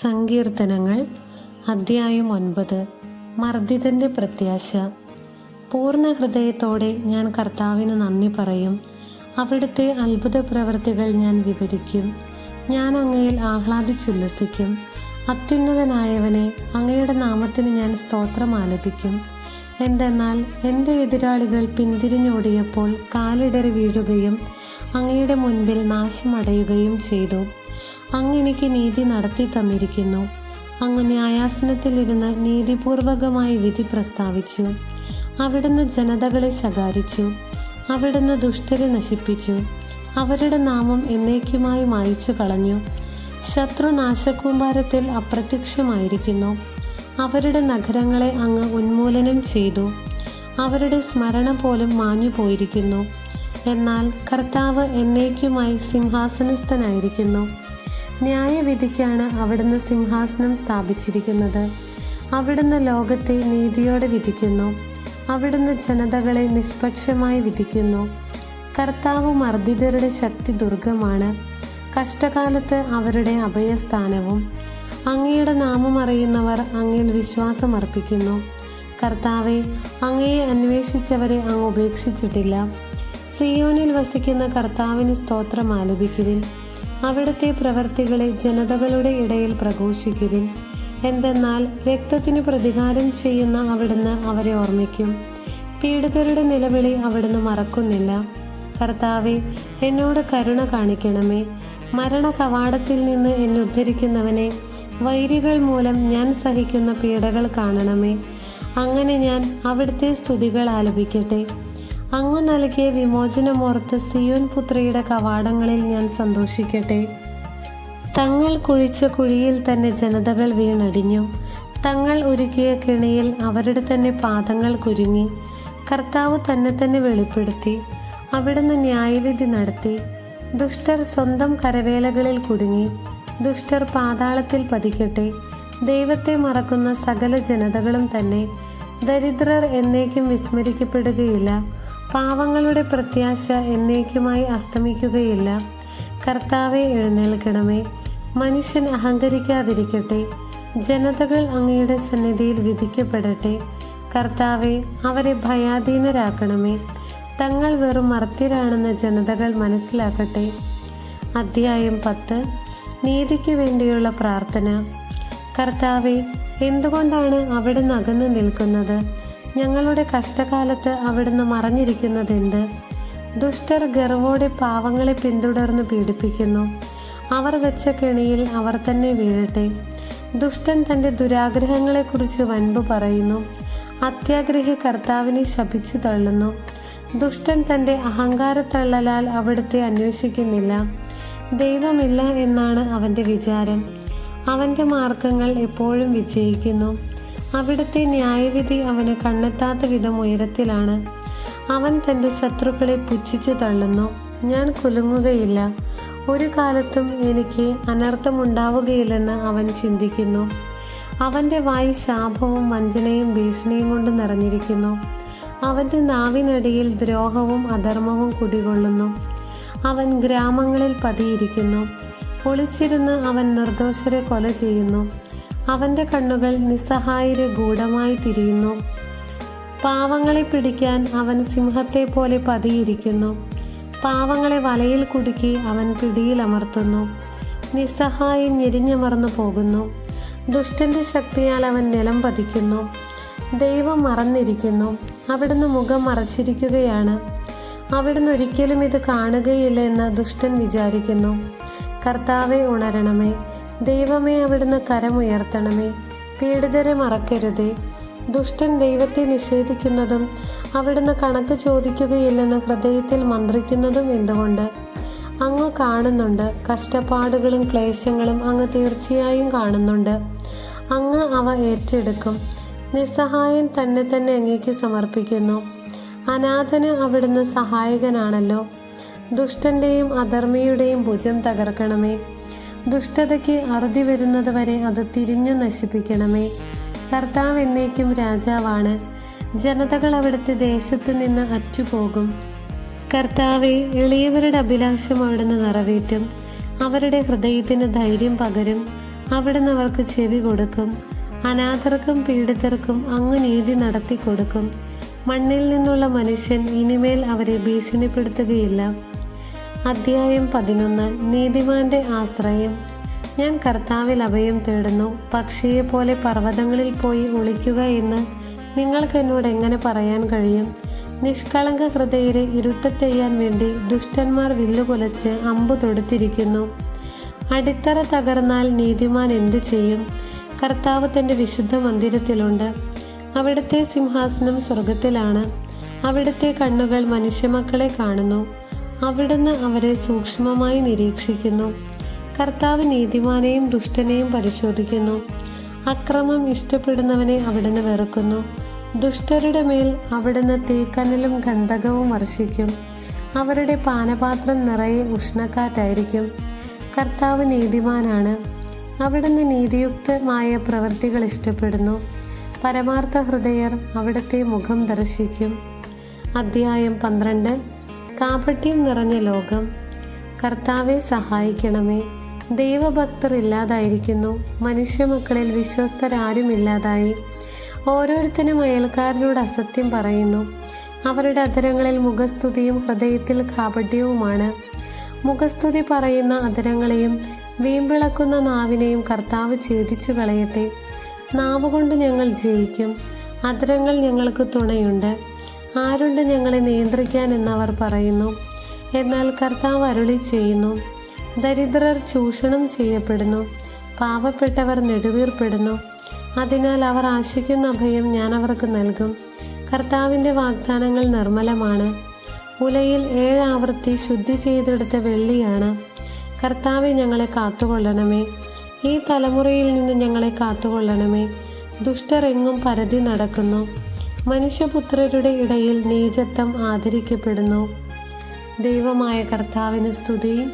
സങ്കീർത്തനങ്ങൾ അദ്ധ്യായം ഒൻപത് മർദ്ദിതന്റെ പ്രത്യാശ. പൂർണ ഹൃദയത്തോടെ ഞാൻ കർത്താവിന് നന്ദി പറയും. അവിടുത്തെ അത്ഭുത പ്രവൃത്തികൾ ഞാൻ വിവരിക്കും. ഞാൻ അങ്ങയിൽ ആഹ്ലാദിച്ചുല്ലസിക്കും. അത്യുന്നതനായവനെ അങ്ങയുടെ നാമത്തിന് ഞാൻ സ്തോത്രം ആലപിക്കും. എന്തെന്നാൽ എന്റെ എതിരാളികൾ പിന്തിരിഞ്ഞോടിയപ്പോൾ കാലിടറി വീഴുകയും അങ്ങയുടെ മുൻപിൽ നാശമടയുകയും ചെയ്തു. അങ്ങ് എനിക്ക് നീതി നടത്തി തന്നിരിക്കുന്നു. അങ്ങ് ന്യായാസനത്തിലിരുന്ന് നീതിപൂർവകമായി വിധി പ്രസ്താവിച്ചു. അവിടുന്ന് ജനതകളെ ശകാരിച്ചു. അവിടുന്ന് ദുഷ്ടരെ നശിപ്പിച്ചു. അവരുടെ നാമം എന്നേക്കുമായി മായിച്ചു കളഞ്ഞു. ശത്രു നാശകൂമ്പാരത്തിൽ അപ്രത്യക്ഷമായിരിക്കുന്നു. അവരുടെ നഗരങ്ങളെ അങ്ങ് ഉന്മൂലനം ചെയ്തു. അവരുടെ സ്മരണ പോലും മാഞ്ഞു പോയിരിക്കുന്നു. എന്നാൽ കർത്താവ് എന്നേക്കുമായി സിംഹാസനസ്ഥനായിരിക്കുന്നു. ന്യായവിധിക്കാണ് അവിടുന്ന് സിംഹാസനം സ്ഥാപിച്ചിരിക്കുന്നത്. അവിടുന്ന് ലോകത്തെ നീതിയോടെ വിധിക്കുന്നു. അവിടുന്ന് ജനതകളെ നിഷ്പക്ഷമായി വിധിക്കുന്നു. കർത്താവ് മർദ്ദിതരുടെ ശക്തി ദുർഗമാണ്. കഷ്ടകാലത്ത് അവരുടെ അഭയസ്ഥാനവും. അങ്ങയുടെ നാമം അറിയുന്നവർ അങ്ങിൽ വിശ്വാസമർപ്പിക്കുന്നു കർത്താവെ അങ്ങയെ അന്വേഷിച്ചവരെ അങ്ങ് ഉപേക്ഷിച്ചിട്ടില്ല. സിയോനിൽ വസിക്കുന്ന കർത്താവിന് സ്തോത്രം ആലപിക്കുവിൻ. അവിടുത്തെ പ്രവർത്തികളെ ജനതകളുടെ ഇടയിൽ പ്രഘോഷിക്കുവിൻ. എന്തെന്നാൽ രക്തത്തിനു പ്രതികാരം ചെയ്യുന്ന അവിടുന്ന് അവരെ ഓർമ്മിക്കും. പീഡിതരുടെ നിലവിളി അവിടുന്ന് മറക്കുന്നില്ല. കർത്താവെ എന്നോട് കരുണ കാണിക്കണമേ. മരണ കവാടത്തിൽ നിന്ന് എന്നെ ഉദ്ധരിക്കുന്നവനെ വൈരികൾ മൂലം ഞാൻ സഹിക്കുന്ന പീഡകൾ കാണണമേ. അങ്ങനെ ഞാൻ അവിടുത്തെ സ്തുതികൾ ആലപിക്കട്ടെ. അങ്ങ് നൽകിയ വിമോചനമോർത്ത് സിയോൻ പുത്രിയുടെ കവാടങ്ങളിൽ ഞാൻ സന്തോഷിക്കട്ടെ. തങ്ങൾ കുഴിച്ച കുഴിയിൽ തന്നെ ജനതകൾ വീണടിഞ്ഞു. തങ്ങൾ ഒരുക്കിയ കിണിയിൽ അവരുടെ തന്നെ പാദങ്ങൾ കുരുങ്ങി. കർത്താവ് തന്നെ തന്നെ വെളിപ്പെടുത്തി. അവിടുന്ന് ന്യായവിധി നടത്തി. ദുഷ്ടർ സ്വന്തം കരവേലകളിൽ കുടുങ്ങി. ദുഷ്ടർ പാതാളത്തിൽ പതിക്കട്ടെ. ദൈവത്തെ മറക്കുന്ന സകല ജനതകളും തന്നെ ദരിദ്രർ എന്നേക്കും വിസ്മരിക്കപ്പെടുകയില്ല. പാവങ്ങളുടെ പ്രത്യാശ എന്നേക്കുമായി അസ്തമിക്കുകയില്ല. കർത്താവെ എഴുന്നേൽക്കണമേ. മനുഷ്യൻ അഹങ്കരിക്കാതിരിക്കട്ടെ. ജനതകൾ അങ്ങയുടെ സന്നിധിയിൽ വിധിക്കപ്പെടട്ടെ. കർത്താവെ അവരെ ഭയാധീനരാക്കണമേ. തങ്ങൾ വെറും മർത്യരാണെന്ന് ജനതകൾ മനസ്സിലാക്കട്ടെ. അധ്യായം പത്ത്. നീതിക്ക് വേണ്ടിയുള്ള പ്രാർത്ഥന. കർത്താവെ എന്തുകൊണ്ടാണ് അവിടുന്ന് അകന്നു നിൽക്കുന്നത്? ഞങ്ങളുടെ കഷ്ടകാലത്ത് അവിടുന്ന് മറഞ്ഞിരിക്കുന്നതെന്ത്? ദുഷ്ടർ ഗർവോടെ പാവങ്ങളെ പിന്തുടർന്ന് പീഡിപ്പിക്കുന്നു. അവർ വെച്ച കെണിയിൽ അവർ തന്നെ വീഴട്ടെ. ദുഷ്ടൻ തന്റെ ദുരാഗ്രഹങ്ങളെക്കുറിച്ച് വൻപ് പറയുന്നു. അത്യാഗ്രഹി കർത്താവിനെ ശപിച്ചു തള്ളുന്നു. ദുഷ്ടൻ തന്റെ അഹങ്കാരത്തള്ളലാൽ അവിടുത്തെ അന്വേഷിക്കുന്നില്ല. ദൈവമില്ല എന്നാണ് അവന്റെ വിചാരം. അവന്റെ മാർഗങ്ങൾ എപ്പോഴും വിജയിക്കുന്നു. അവിടുത്തെ ന്യായവിധി അവന് കണ്ണെത്താത്ത വിധം ഉയരത്തിലാണ്. അവൻ തന്റെ ശത്രുക്കളെ പുച്ഛിച്ചു തള്ളുന്നു. ഞാൻ കുലുങ്ങുകയില്ല. ഒരു കാലത്തും എനിക്ക് അനർത്ഥമുണ്ടാവുകയില്ലെന്ന് അവൻ ചിന്തിക്കുന്നു. അവന്റെ വായി ശാപവും വഞ്ചനയും ഭീഷണിയും കൊണ്ട് നിറഞ്ഞിരിക്കുന്നു. അവന്റെ നാവിനടിയിൽ ദ്രോഹവും അധർമ്മവും കുടികൊള്ളുന്നു. അവൻ ഗ്രാമങ്ങളിൽ പതിയിരിക്കുന്നു. ഒളിച്ചിരുന്ന് അവൻ നിർദോഷരെ കൊല ചെയ്യുന്നു. അവന്റെ കണ്ണുകൾ നിസ്സഹായരെ ഗൂഢമായി തിരിയുന്നു. പാവങ്ങളെ പിടിക്കാൻ അവൻ സിംഹത്തെ പോലെ പതിയിരിക്കുന്നു. പാവങ്ങളെ വലയിൽ കുടുക്കി അവൻ പിടിയിലമർത്തുന്നു നിസ്സഹായം ഞെരിഞ്ഞമർന്നു പോകുന്നു. ദുഷ്ടന്റെ ശക്തിയാൽ അവൻ നിലം പതിക്കുന്നു. ദൈവം മറന്നിരിക്കുന്നു. അവിടുന്ന് മുഖം മറച്ചിരിക്കുകയാണ്. അവിടുന്ന് ഒരിക്കലും ഇത് കാണുകയില്ല എന്ന് ദുഷ്ടൻ വിചാരിക്കുന്നു. കർത്താവെ ഉണരണമേ. ദൈവമേ അവിടുന്ന് കരമുയർത്തണമേ. പീഡിതരെ മറക്കരുതേ. ദുഷ്ടൻ ദൈവത്തെ നിഷേധിക്കുന്നതും അവിടുന്ന് കണക്ക് ചോദിക്കുകയില്ലെന്ന് ഹൃദയത്തിൽ മന്ത്രിക്കുന്നതും എന്തുകൊണ്ട്? അങ്ങ് കാണുന്നുണ്ട് കഷ്ടപ്പാടുകളും ക്ലേശങ്ങളും അങ്ങ് തീർച്ചയായും കാണുന്നുണ്ട്. അങ്ങ് അവ ഏറ്റെടുക്കും. നിസ്സഹായൻ തന്നെ തന്നെ അങ്ങേക്ക് സമർപ്പിക്കുന്നു. അനാഥന് അവിടുന്ന് സഹായകനാണല്ലോ. ദുഷ്ടന്റെയും അധർമ്മിയുടെയും ഭുജം തകർക്കണമേ. ദുഷ്ടതയ്ക്ക് അറുതി വരുന്നത് വരെ അത് തിരിഞ്ഞു നശിപ്പിക്കണമേ. കർത്താവ് എന്നേക്കും രാജാവാണ്. ജനതകൾ അവിടുത്തെ ദേശത്തു നിന്ന് അറ്റുപോകും. കർത്താവെ എളിയവരുടെ അഭിലാഷം അവിടുന്ന് നിറവേറ്റും. അവരുടെ ഹൃദയത്തിന് ധൈര്യം പകരും. അവിടുന്ന് അവർക്ക് ചെവി കൊടുക്കും. അനാഥർക്കും പീഡിതർക്കും അങ്ങ് നീതി നടത്തി കൊടുക്കും മണ്ണിൽ നിന്നുള്ള മനുഷ്യൻ ഇനിമേൽ അവരെ ഭീഷണിപ്പെടുത്തുകയില്ല. അധ്യായം പതിനൊന്ന്. നീതിമാന്റെ ആശ്രയം. ഞാൻ കർത്താവിൽ അഭയം തേടുന്നു. പക്ഷിയെ പോലെ പർവതങ്ങളിൽ പോയി ഒളിക്കുക എന്ന് നിങ്ങൾക്ക് എന്നോട് എങ്ങനെ പറയാൻ കഴിയും? നിഷ്കളങ്ക ഹൃദയരെ ഇരുട്ടത്തെയ്യാൻ വേണ്ടി ദുഷ്ടന്മാർ വില്ലുകൊലച്ച് അമ്പു തൊടുത്തിരിക്കുന്നു. അടിത്തറ തകർന്നാൽ നീതിമാൻ എന്തു ചെയ്യും? കർത്താവ് തന്റെ വിശുദ്ധ മന്ദിരത്തിലുണ്ട്. അവിടുത്തെ സിംഹാസനം സ്വർഗത്തിലാണ് അവിടുത്തെ കണ്ണുകൾ മനുഷ്യമക്കളെ കാണുന്നു. അവിടുന്ന് അവരെ സൂക്ഷ്മമായി നിരീക്ഷിക്കുന്നു. കർത്താവ് നീതിമാനെയും ദുഷ്ടനെയും പരിശോധിക്കുന്നു. അക്രമം ഇഷ്ടപ്പെടുന്നവനെ അവിടുന്ന് വെറുക്കുന്നു. ദുഷ്ടരുടെ മേൽ അവിടുന്ന് തീക്കനലും ഗന്ധകവും വർഷിക്കും. അവരുടെ പാനപാത്രം നിറയെ ഉഷ്ണക്കാറ്റായിരിക്കും. കർത്താവ് നീതിമാനാണ്. അവിടുന്ന് നീതിയുക്തമായ പ്രവൃത്തികൾ ഇഷ്ടപ്പെടുന്നു. പരമാർത്ഥ ഹൃദയർ അവിടുത്തെ മുഖം ദർശിക്കും. അധ്യായം പന്ത്രണ്ട്. കാപട്യം നിറഞ്ഞ ലോകം. കർത്താവെ സഹായിക്കണമേ. ദൈവഭക്തർ ഇല്ലാതായിരിക്കുന്നു. മനുഷ്യമക്കളിൽ വിശ്വസ്തരാരുമില്ലാതായി. ഓരോരുത്തരും അയൽക്കാരനോട് അസത്യം പറയുന്നു. അവരുടെ അധരങ്ങളിൽ മുഖസ്തുതിയും ഹൃദയത്തിൽ കാപട്യവുമാണ്. മുഖസ്തുതി പറയുന്ന അധരങ്ങളെയും വീമ്പിളക്കുന്ന നാവിനെയും കർത്താവ് ഛേദിച്ചു കളയട്ടെ. നാവ് കൊണ്ട് ഞങ്ങൾ ജയിക്കും. അധരങ്ങൾ ഞങ്ങൾക്ക് തുണയുണ്ട്. ആരുണ്ട് ഞങ്ങളെ നിയന്ത്രിക്കാൻ എന്നവർ പറയുന്നു. എന്നാൽ കർത്താവ് അരുളി ചെയ്യുന്നു. ദരിദ്രർ ചൂഷണം ചെയ്യപ്പെടുന്നു. പാവപ്പെട്ടവർ നെടുവീർപ്പെടുന്നു. അതിനാൽ അവർ ആശിക്കുന്ന അഭയം ഞാൻ അവർക്ക് നൽകും. കർത്താവിന്റെ വാഗ്ദാനങ്ങൾ നിർമ്മലമാണ്. ഉലയിൽ ഏഴ് ആവർത്തി ശുദ്ധി ചെയ്തെടുത്ത വെള്ളിയാണ്. കർത്താവെ ഞങ്ങളെ കാത്തുകൊള്ളണമേ. ഈ തലമുറയിൽ നിന്ന് ഞങ്ങളെ കാത്തുകൊള്ളണമേ. ദുഷ്ടരെങ്ങും പരതി നടക്കുന്നു. മനുഷ്യപുത്രരുടെ ഇടയിൽ നീചത്വം ആദരിക്കപ്പെടുന്നു. ദൈവമായ കർത്താവിന് സ്തുതി